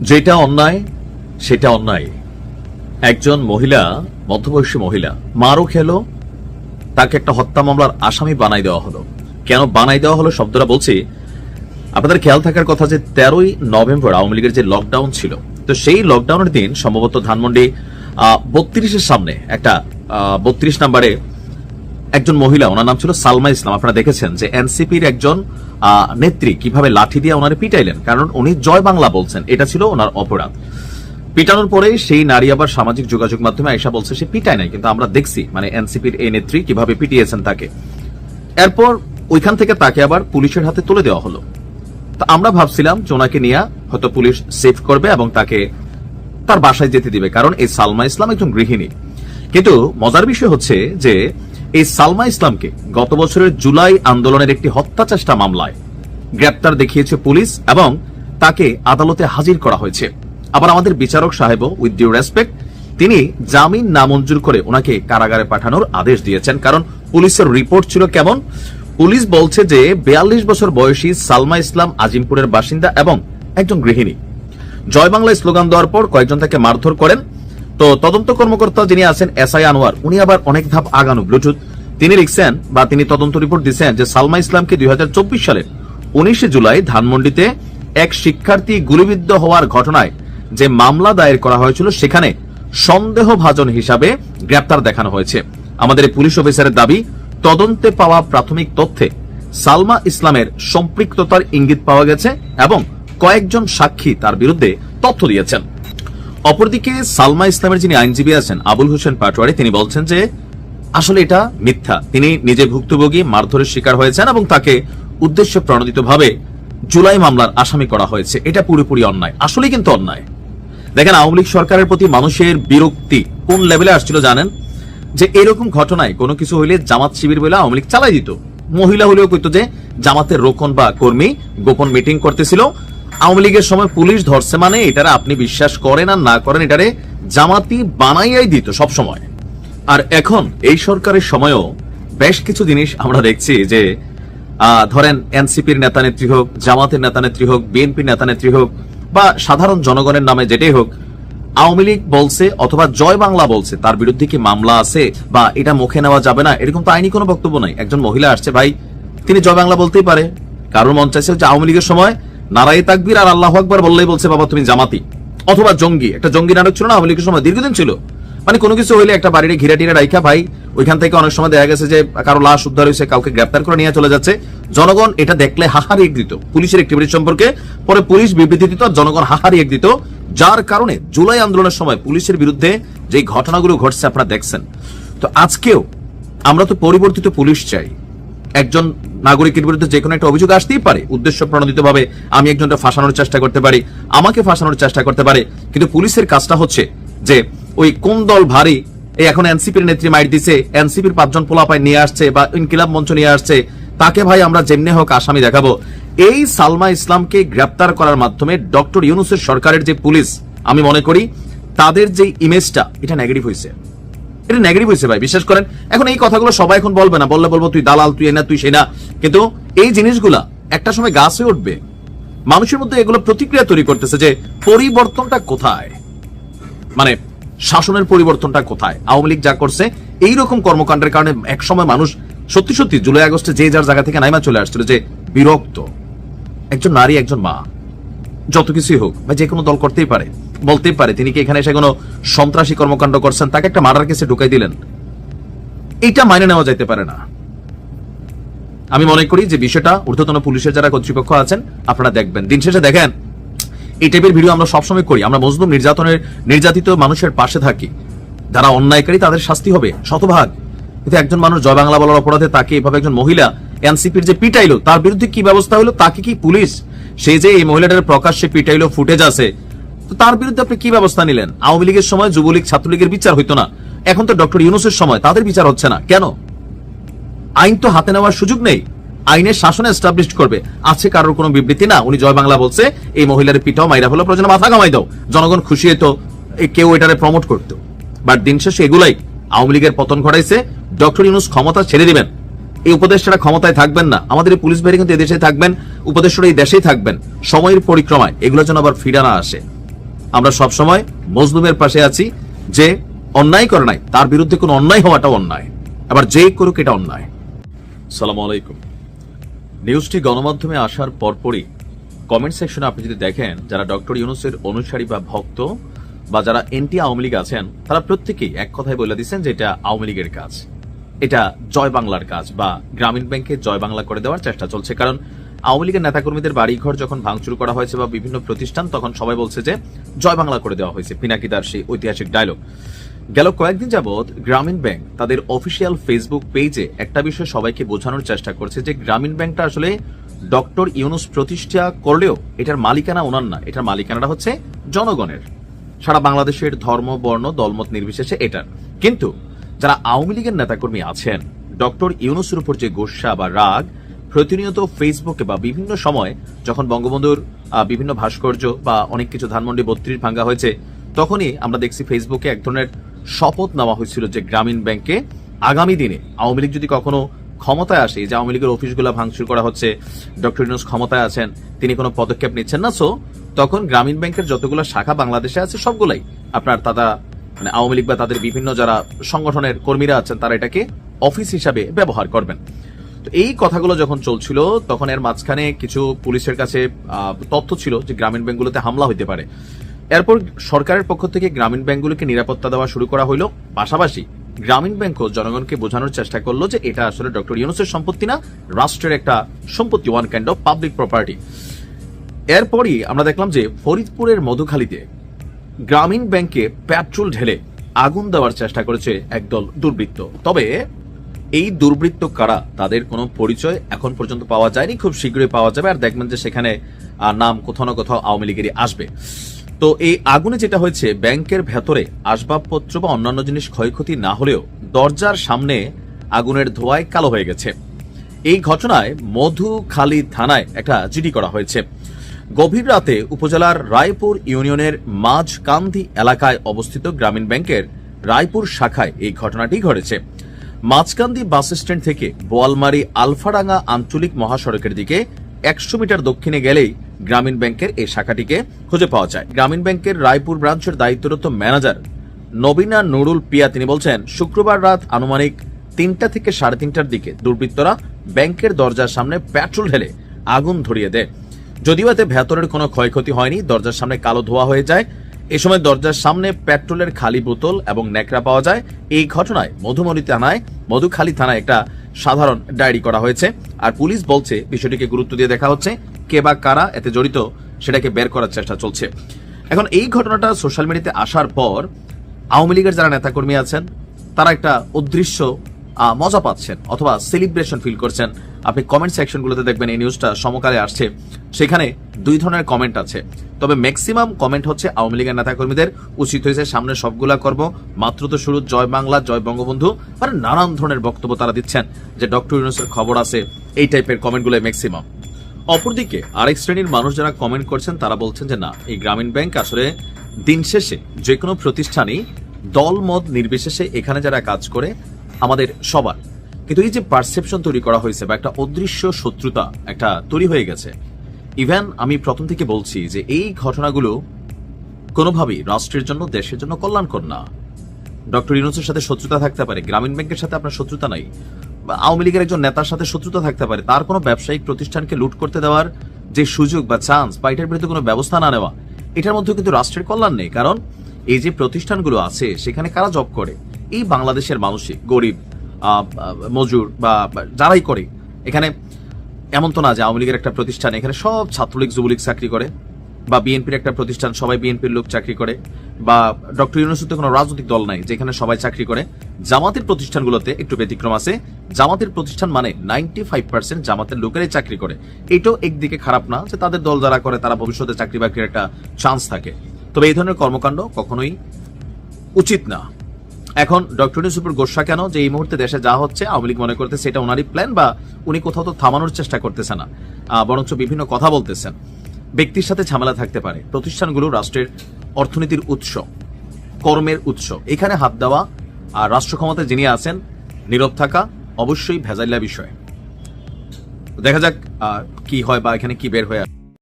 যেটা অন্যায়, সেটা অন্যায়। একজন মহিলা, মধ্যবয়সী মহিলা, মারও খেলো, তাকে একটা হত্যা মামলার আসামি বানাই দেওয়া হলো। কেন বানাই দেওয়া হলো শব্দটা বলছি, আপনাদের খেয়াল থাকার কথা যে তেরোই নভেম্বর আওয়ামী লীগের যে লকডাউন ছিল, তো সেই লকডাউনের দিন সম্ভবত ধানমন্ডি বত্রিশের সামনে একটা বত্রিশ নাম্বারে একজন মহিলা, ওনার নাম ছিল সালমা ইসলাম। আপনারা দেখেছেন যে এনসিপির একজন নেত্রী কীভাবে লাঠি দিয়ে ওনারে পিটাইলেন, কারণ উনি জয় বাংলা বলছেন, এটা ছিল ওনার অপরাধ। পিটানোর পরে সেই নারী আবার সামাজিক যোগাযোগ মাধ্যমে আয়সা বলছে সে পিটায় নাই, কিন্তু আমরা দেখছি মানে এনসিপির এই নেত্রী কীভাবে পিটিয়েছেন তাকে। এরপর ওইখান থেকে তাকে আবার পুলিশের হাতে তুলে দেওয়া হলো। তা আমরা ভাবছিলাম যে ওনাকে নিয়ে হয়তো পুলিশ সেভ করবে এবং তাকে তার বাসায় যেতে দিবে, কারণ এই সালমা ইসলাম একজন গৃহিণী। কিন্তু মজার বিষয় হচ্ছে যে এই সালমা ইসলামকে গত বছরের জুলাই আন্দোলনের একটি হত্যা চেষ্টা মামলায় গ্রেপ্তার দেখিয়েছে পুলিশ এবং তাকে আদালতে হাজির করা হয়েছে। আবার আমাদের বিচারক সাহেবও উইথ ডিউ রেসপেক্ট তিনি জামিন নামঞ্জুর করে ওনাকে কারাগারে পাঠানোর আদেশ দিয়েছেন। কারণ পুলিশের রিপোর্ট ছিল কেমন? পুলিশ বলছে যে বিয়াল্লিশ বছর বয়সী সালমা ইসলাম আজিমপুরের বাসিন্দা এবং একজন গৃহিণী। জয় বাংলায় স্লোগান দেওয়ার পর কয়েকজন তাকে মারধর করেন। তো তদন্ত কর্মকর্তা যিনি আছেন এস আই আনোয়ার, উনি আবার অনেক ধাপ আগানো। ব্লুটুথ তিনি লিখছেন বা তিনি তদন্ত রিপোর্ট দিচ্ছেন যে সালমা ইসলামকে দুই সালের উনিশে জুলাই ধানমন্ডিতে এক শিক্ষার্থী গুলিবিদ্ধ হওয়ার ঘটনায় যে মামলা দায়ের করা হয়েছিল, সেখানে সন্দেহভাজন হিসাবে গ্রেপ্তার দেখানো হয়েছে। আমাদের পুলিশ অফিসারের দাবি, তদন্তে পাওয়া প্রাথমিক তথ্যে সালমা ইসলামের সম্পৃক্ততার ইঙ্গিত পাওয়া গেছে এবং কয়েকজন সাক্ষী তার বিরুদ্ধে তথ্য দিয়েছেন। অপরদিকে সালমা ইসলামের যিনি আইনজীবী আছেন, আবুল হোসেন পাটোয়ারি, তিনি বলছেন যে, আসলে এটা মিথ্যা। তিনি নিজে ভুক্তভোগী, মারধরের শিকার হয়েছেন এবং তাকে উদ্দেশ্য প্রণোদিতভাবে জুলাই মামলার আসামি করা হয়েছে। এটা পুরোপুরি অন্যায়। আসলে কিন্তু অন্যায়। দেখেন, আওয়ামী লীগ সরকারের প্রতি মানুষের বিরক্তি কোন লেভেলে আসছিল জানেন? যে এরকম ঘটনায় কোনো কিছু হইলে জামাত শিবির বলে আওয়ামী লীগ চালাই দিত। মহিলা হলেও কইতো যে, জামাতের রোকন বা কর্মী গোপন মিটিং করতেছিল আওয়ামী লীগের সময় পুলিশ ধরছে মানে এটারে আপনি বিশ্বাস করেন আর না করেন, এটারে জামাতি বানাইয়াই দিত সব সময় আর এখন এই সরকারের সময়ও বেশ কিছু জিনিস আমরা দেখছি যে ধরেন এনসিপির নেতা নেত্রী হোক, জামাতের নেতা নেত্রী হোক, বিএনপির নেতা নেত্রী হোক, বা সাধারণ জনগণের নামে যেটাই হোক, আওয়ামী লীগ বলছে অথবা জয় বাংলা বলছে, তার বিরুদ্ধে কি মামলা আছে বা এটা মুখে নেওয়া যাবে না, এরকম তো আইনি কোনো বক্তব্য নাই। একজন মহিলা আসছে, ভাই, তিনি জয় বাংলা বলতেই পারে। কারোর মন চাইছে যে আওয়ামী লীগের সময় নারাই তাকবির আর আল্লাহ আকবার বললেই বলছে, বাবা, তুমি জামাতি অথবা জঙ্গি। একটা জঙ্গি নাটক ছিল না, আওয়ামী লীগের সময় দীর্ঘদিন ছিল। মানে কোনো কিছু হইলে একটা বাড়ির ঘিরে টিরে রাইখা ভাই, ওইখান থেকে অনেক সময় দেখা গেছে যে কারও লাশ উদ্ধার হয়েছে, কাউকে গ্রেপ্তার করে নিয়ে চলে যাচ্ছে। জনগণ এটা দেখলে হাহারি এক দিত পুলিশের একটিভিটি সম্পর্কে পরে পুলিশ বিবৃতি দিত, জনগণ হাহারি এক দিত যার কারণে জুলাই আন্দোলনের সময় পুলিশের বিরুদ্ধে যে ঘটনাগুলো ঘটছে, আপনারা দেখছেন। তো আজকেও আমরা তো পরিবর্তিত পুলিশ চাই। একজন নাগরিকের বিরুদ্ধে যে কোনো একটা অভিযোগ আসতেই পারে। উদ্দেশ্য প্রণোদিত ভাবে আমি একজনটা ফাঁসানোর চেষ্টা করতে পারি, আমাকে ফাঁসানোর চেষ্টা করতে পারে, কিন্তু পুলিশের কাজটা হচ্ছে যে ওই কোন দল ভারী, এই এখন এনসিপির নেত্রী মাইট দিছে, এনসিপির পাঁচজন পোলাপায় নিয়ে আসছে বা ইনকিলাব মঞ্চ নিয়ে আসছে, তাকে ভাই আমরা যেমনি হোক আসামি দেখাবো। এই সালমা ইসলামকে গ্রেপ্তার করার মাধ্যমে ডক্টর ইউনুসের সরকারের যে পুলিশ, আমি মনে করি, তাদের যে ইমেজটা এটা নেগেটিভ হয়েছে। এটা নেগেটিভ হয়েছে ভাই, বিশ্বাস করেন। এখন এই কথাগুলো সবাই এখন বলবে না, বললে বলব, তুই দালাল, তুই এনা, তুই সেনা। কিন্তু এই জিনিসগুলা একটা সময় গাছ হয়ে উঠবে। মানুষের মধ্যে এগুলো প্রতিক্রিয়া তৈরি করতেছে যে, পরিবর্তনটা কোথায়? মানে শাসনের পরিবর্তনটা কোথায়? আওয়ামী লীগ যা করছে এই রকম কর্মকাণ্ডের কারণে একসময় মানুষ, সত্যি সত্যি, জুলাই আগস্টে যে যার জায়গা থেকে নাইমা চলে আসছিল যে, বিরক্ত। একজন নারী, একজন মা। যত কিছুই হোক, বা যে কোনো দল করতেই পারে। বলতেই পারে। তিনি কি এখানে এসে কোনো সন্ত্রাসী কর্মকাণ্ড করছেন? তাকে একটা মার্ডার কেসে ঢুকাই দিলেন। এইটা মাইনে নেওয়া যাইতে পারে না। আমি মনে করি যে বিষয়টা ঊর্ধ্বতন পুলিশের যারা কর্তৃপক্ষ আছেন, আপনারা দেখবেন। দিন শেষে দেখেন, এই টাইপের ভিডিও আমরা সবসময় করি। আমরা মজলুম নির্যাতনের, নির্যাতিত মানুষের পাশে থাকি। যারা অন্যায়কারী, তাদের শাস্তি হবে, শতভাগ। কিন্তু একজন মানুষ জয় বাংলা বলার অপরাধে তাকে এভাবে একজন মহিলা, এনসিপির যে পিটাইলো, তার বিরুদ্ধে কি ব্যবস্থা হলো? তাকে কি পুলিশ? সে যে এই মহিলাটার প্রকাশ্যে পিটাইলো, ফুটেজ আছে তার বিরুদ্ধে আপনি কি ব্যবস্থা নিলেন? আওয়ামী লীগের সময় যুবলীগ, ছাত্রলীগের বিচার হইতো না। এখন তো ডক্টর ইউনুসের সময়, তাদের বিচার হচ্ছে না। কেন? আইন তো হাতে নেওয়ার সুযোগ নেই। আইনের শাসন এস্টাবলিশ করবে। আছে কারোর কোনো বিবৃতি? না, উনি জয় বাংলা বলছে, এই মহিলার পিঠাও মাইরা হলো প্রয়োজনে মাথা কামাই দাও। জনগণ খুশি হতো কেউ এটারে প্রমোট করতো। বাট দিন শেষে এগুলাই। আওয়ামী লীগের পতন ঘটাইছে, ডক্টর ইউনুস ক্ষমতা ছেড়ে দিবেন। এই উপদেষ্টারা ক্ষমতায় থাকবেন না। আমাদের এই পুলিশ বাহিনী কিন্তু এদেশে থাকবেন, উপদেষ্টারা এই দেশেই থাকবেন। সময়ের পরিক্রমায়, এগুলো যেন আবার ফিরে না আসে। আমরা সবসময় মজলুমের পাশে আছি যে অন্যায় করে নাই, তার বিরুদ্ধে কোনো অন্যায় হওয়াটা অন্যায়। আবার যে করুক এটা অন্যায়। সালাম আলাইকুম। নিউজটি গণমাধ্যমে আসার পরপরই কমেন্ট সেকশনে আপনি যদি দেখেন, যারা ডক্টর ইউনুসের অনুসারী বা ভক্ত বা যারা এনটি আওয়ামী লীগ আছেন, তারা প্রত্যেকেই এক কথায় বলে দিচ্ছেন যে এটা আওয়ামী লীগের কাজ। এটা জয় বাংলার কাজ বা গ্রামীণ ব্যাংকে জয় বাংলা করে দেওয়ার চেষ্টা চলছে। কারণ আওয়ামী লীগের নেতাকর্মীদের বাড়িঘর যখন ভাঙচুর করা হয়েছে বা বিভিন্ন প্রতিষ্ঠান, তখন সবাই বলছে যে জয় বাংলা করে দেওয়া হয়েছে। পিনাকিদার সেই ঐতিহাসিক ডায়লগ গেল কয়েকদিন যাবৎ গ্রামীণ ব্যাংক তাদের অফিসিয়াল ফেসবুক পেজে একটা বিষয় সবাইকে বোঝানোর চেষ্টা করছে যে গ্রামীণ ব্যাংকটা আসলে ডক্টর ইউনুস প্রতিষ্ঠা করলেও এটার মালিকানা ওনার না, এটার মালিকানাটা হচ্ছে জনগণের। সারা বাংলাদেশের ধর্ম, বর্ণ, দলমত নির্বিশেষে এটার। কিন্তু যারা আওয়ামী লীগের নেতাকর্মী আছেন, ডক্টর ইউনুসের উপর যে গোসা বা রাগ প্রতিনিয়ত ফেসবুকে বা বিভিন্ন সময় যখন বঙ্গবন্ধুর বিভিন্ন ভাস্কর্য বা অনেক কিছু ধানমন্ডি বত্রিশ ভাঙ্গা হয়েছে, তখনই আমরা দেখছি ফেসবুকে এক ধরনের শপথ নেওয়া হয়েছিল যে গ্রামীণ ব্যাংকে আগামী দিনে আওয়ামী লীগ যদি কখনো ক্ষমতায় আসে যে আওয়ামী লীগের অফিসগুলো ভাঙচুর করা হচ্ছে, ডক্টর ইউনুস ক্ষমতায় আছেন, তিনি কোনো পদক্ষেপ নিচ্ছেন না সো তখন গ্রামীণ ব্যাংকের যতগুলো শাখা বাংলাদেশে আছে সবগুলাই আপনার তারা মানে আওয়ামী লীগ বা তাদের বিভিন্ন যারা সংগঠনের কর্মীরা আছেন, তারা এটাকে অফিস হিসাবে ব্যবহার করবেন। তো এই কথাগুলো যখন চলছিল, তখন এর মাঝখানে কিছু পুলিশের কাছে তথ্য ছিল যে গ্রামীণ ব্যাংকগুলোতে হামলা হইতে পারে। এরপর সরকারের পক্ষ থেকে গ্রামীণ ব্যাংকগুলোকে নিরাপত্তা দেওয়া শুরু করা হলো পাশাপাশি গ্রামীণ ব্যাংকও জনগণকে বোঝানোর চেষ্টা করল যে এটা আসলে ডক্টর ইউনুসের সম্পত্তি না, রাষ্ট্রের একটা সম্পত্তি one kind of public property এরপরই আমরা দেখলাম যে ফরিদপুরের মধুখালীতে গ্রামীণ ব্যাংকে পেট্রোল ঢেলে আগুন দেওয়ার চেষ্টা করেছে একদল দুর্বৃত্ত। তবে এই দুর্বৃত্ত কারা? তাদের কোনো পরিচয় এখন পর্যন্ত পাওয়া যায়নি। খুব শীঘ্রই পাওয়া যাবে। আর দেখবেন যে সেখানে নাম কোথাও না কোথাও আওয়ামী লীগেরই আসবে। তো এই আগুনে যেটা হয়েছে, ব্যাংকের ভেতরে আসবাবপত্র বা অন্যান্য জিনিস ক্ষয়ক্ষতি না হলেও দরজার সামনে আগুনের ধোঁয়ায় কালো হয়ে গেছে। এই ঘটনায় মধুখালী থানায় একটা জিডি করা হয়েছে। গভীর রাতে উপজেলার রায়পুর ইউনিয়নের মাঝকান্দি এলাকায় অবস্থিত গ্রামীণ ব্যাংকের রায়পুর শাখায় এই ঘটনাটি ঘটেছে। মাঝকান্দি বাস স্ট্যান্ড থেকে বোয়ালমারি আলফাডাঙ্গা আঞ্চলিক মহাসড়কের দিকে একশো মিটার দক্ষিণে গেলেই গ্রামীণ ব্যাংকের এই শাখাটিকে খুঁজে পাওয়া যায়। গ্রামীণ ব্যাংকের রায়পুর ব্রাঞ্চের দায়িত্বরত ম্যানেজার নবীনা নুরুল পিয়া, তিনি বলছেন, শুক্রবার রাত আনুমানিক তিনটা থেকে সাড়ে তিনটার দিকে দুর্বৃত্তরা ব্যাংকের দরজার সামনে পেট্রোল ঢেলে আগুন ধরিয়ে দেয়। যদিও এতে ভেতরের কোনো ক্ষয়ক্ষতি হয়নি, দরজার সামনে কালো ধোয়া হয়ে যায় এ সময় দরজার সামনে পেট্রোলের খালি বোতল এবং ন্যাকড়া পাওয়া যায়। এই ঘটনায় মধুমণি থানায়, মধুখালী থানায় একটা সাধারণ ডায়েরি করা হয়েছে। আর পুলিশ বলছে, বিষয়টিকে গুরুত্ব দিয়ে দেখা হচ্ছে, কে বা কারা এতে জড়িত সেটাকে বের করার চেষ্টা চলছে। এখন এই ঘটনাটা সোশ্যাল মিডিয়াতে আসার পর আওয়ামী লীগের যারা নেতাকর্মী আছেন, তারা একটা অদৃশ্য মজা পাচ্ছেন অথবা সেলিব্রেশন ফিল করছেন। আপনি কমেন্ট সেকশনগুলোতে দেখবেন এই নিউজটা সমকালে আসছে। সেখানে দুই ধরনের কমেন্ট আছে। তবে ম্যাক্সিমাম কমেন্ট হচ্ছে আওয়ামী লীগের নেতাকর্মীদের। উচিত হয়েছে সামনে সবগুলা করব। মাত্র তো শুরু, জয় বাংলা, জয় বঙ্গবন্ধু। মানে নানান ধরনের বক্তব্য তারা দিচ্ছেন। যে ডক্টর ইউনুসের খবর আছে, এই টাইপের কমেন্টগুলো ম্যাক্সিমাম অপরদিকে আরেক শ্রেণির মানুষ যারা কমেন্ট করছেন, তারা বলছেন যে না, এই গ্রামীণ ব্যাংক আসলে দিন শেষে যে কোনো প্রতিষ্ঠানই দল মত নির্বিশেষে এখানে যারা কাজ করে, আমাদের সবার। কিন্তু এই যে পারসেপশন তৈরি করা হয়েছে বা একটা অদৃশ্য শত্রুতা একটা তৈরি হয়ে গেছে ইভেন আমি প্রথম থেকে বলছি যে এই ঘটনাগুলো কোনোভাবেই রাষ্ট্রের জন্য, দেশের জন্য কল্যাণকর না। ডক্টর ইউনুসের সাথে শত্রুতা থাকতে পারে, গ্রামীণ ব্যাংকের সাথে আপনার শত্রুতা নাই আওয়ামী লীগের একজন নেতার সাথে শত্রুতা থাকতে পারে, তার কোনো ব্যবসায়িক প্রতিষ্ঠানকে লুট করতে দেওয়ার যে সুযোগ বা চান্স বা এটার বিরুদ্ধে কোনো ব্যবস্থা না নেওয়া, এটার মধ্যে কিন্তু রাষ্ট্রের কল্যাণ নেই। কারণ এই যে প্রতিষ্ঠানগুলো আছে, সেখানে কারা জব করে? এই বাংলাদেশের মানুষই, গরিব মজুর বা যারাই করে, এখানে এমন তো না যে আওয়ামী লীগের একটা প্রতিষ্ঠান, এখানে সব ছাত্রলীগ, যুবলীগ চাকরি করে বা বিএনপির একটা প্রতিষ্ঠান, সবাই বিএনপির লোক চাকরি করে বা ডক্টর ইউনুসের তো কোনো রাজনৈতিক দল নাই যেখানে সবাই চাকরি করে। জামাতের প্রতিষ্ঠানগুলোতে একটু ব্যতিক্রম আছে। জামাতের প্রতিষ্ঠান মানে নাইনটি ফাইভ পার্সেন্ট জামাতের লোকেরাই চাকরি করে। এটাও একদিকে খারাপ না যে তাদের দল যারা করে তারা ভবিষ্যতে চাকরি বাকরির একটা চান্স থাকে। তবে এই ধরনের কর্মকাণ্ড কখনোই উচিত না। এখন ডক্টর ইউনুসুফের গোসা কেন? যে এই মুহূর্তে দেশে যা হচ্ছে, আওয়ামী লীগ মনে করতে সেটা ওনারই প্ল্যান বা উনি কোথাও তো থামানোর চেষ্টা করতেছে না। বরঞ্চ বিভিন্ন কথা বলতেছেন। ব্যক্তির সাথে ঝামেলা থাকতে পারে। প্রতিষ্ঠানগুলো রাষ্ট্রের অর্থনীতির উৎস, কর্মের উৎস। এখানে হাত দেওয়া আর রাষ্ট্র ক্ষমতায় যিনি আছেন, নীরব থাকা অবশ্যই ভেজাইলা বিষয়। দেখা যাক কি হয় বা এখানে কি বের হয়ে।